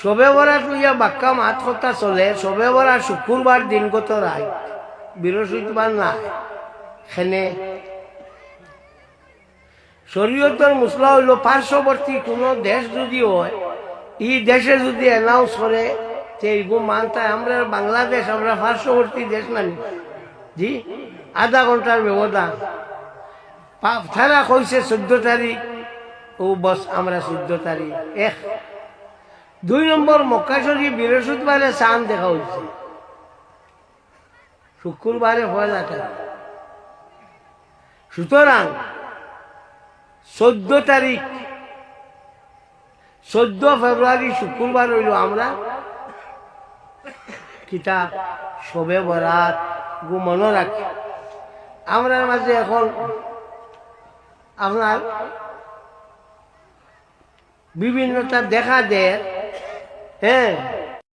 সবে বরাত লইয়া বাক্কা মাত কথা চলে, সবে বরা শুক্রবার দিনগত রায়? বৃহস্পতিবার নাই সেনে শরীয়তর মুসলা হইল পার্শ্ববর্তী কোনো দেশ যদি হয়, ই দেশে যদি অ্যানাউন্স করে যে এইগু মানতায় আমরা বাংলাদেশ, আমরা পার্শ্ববর্তী দেশ নানি জি, আধা ঘণ্টার ব্যবধান। তারা কইছে চোদ্দ তারিখ। ও বস, আমরা চোদ্দ তারিখ। এক দুই নম্বর মক্কা শরীফ বৃহস্পতিবারে চাঁদ দেখা হয়েছে। শুক্রবারে পয়লা তারিখ সুতরাং চোদ্দ তারিখ, চোদ্দ ফেব্রুয়ারি শুক্রবার হইল আমরা কিতাব, শোবে বরাত গু মনে রাখি। আমরা মাঝে এখন আপনার বিভিন্নতা দেখা দেয়। হ্যাঁ